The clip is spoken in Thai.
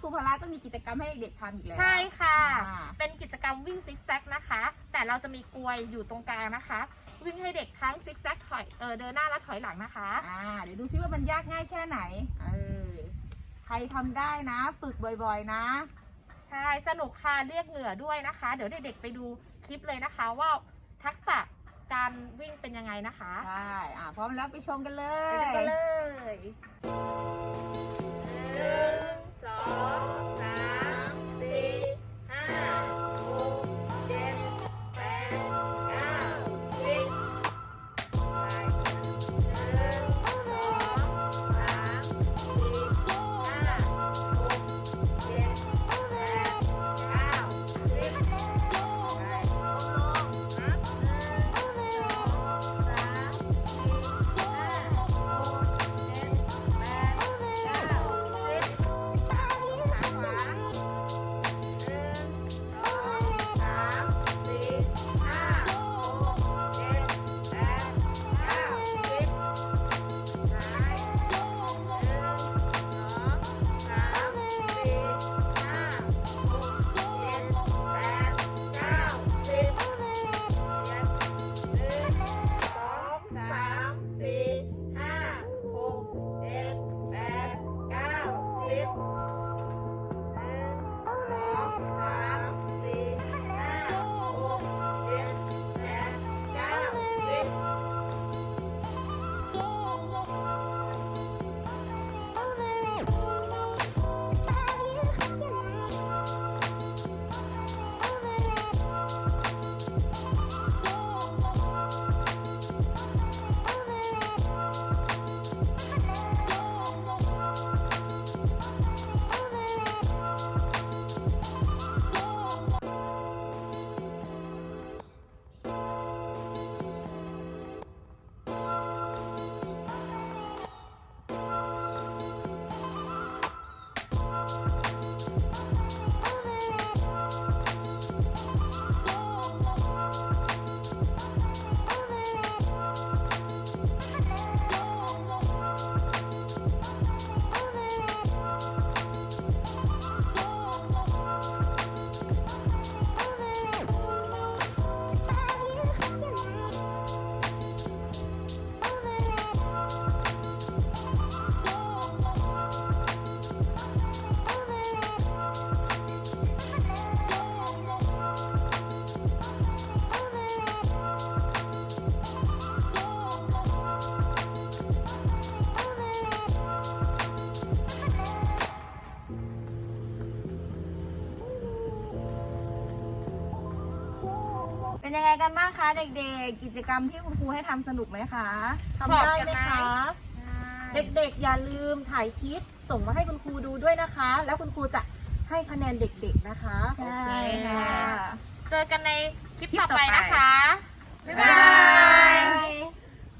ครูพละก็มีกิจกรรมให้เด็กๆทำอีกแล้วใช่ค่ะ อ่าเป็นกิจกรรมวิ่งซิกแซกนะคะ แต่เราจะมีกลวยอยู่ตรงกลางนะคะ วิ่งให้เด็กทั้งซิกแซกถอยเออเดินหน้าและถอยหลังนะคะ อ่าเดี๋ยวดูซิว่ามันยากง่ายแค่ไหนเออใครทำได้นะ ฝึกบ่อยๆนะ ใช่ สนุกค่ะเรียกเหงื่อด้วยนะคะ เดี๋ยวเด็กๆไปดูคลิปเลยนะคะว่าทักษะการวิ่งเป็นยังไงนะคะใช่ อ่าพร้อมแล้วไปชมกันเลไปยดูกันเลยห เป็นยังไงกันบ้างคะเด็กๆ กิจกรรมที่คุณครูให้ทำสนุกไหมคะทำได้ไหมคะเด็กเด็กๆอย่าลืมถ่ายคลิปส่งมาให้คุณครูดูด้วยนะคะ แล้วคุณครูจะให้คะแนนเด็กๆนะคะใช่ค่ะ เจอกันในคลิปต่อไปนะคะ บ๊ายบาบ๊ายบายย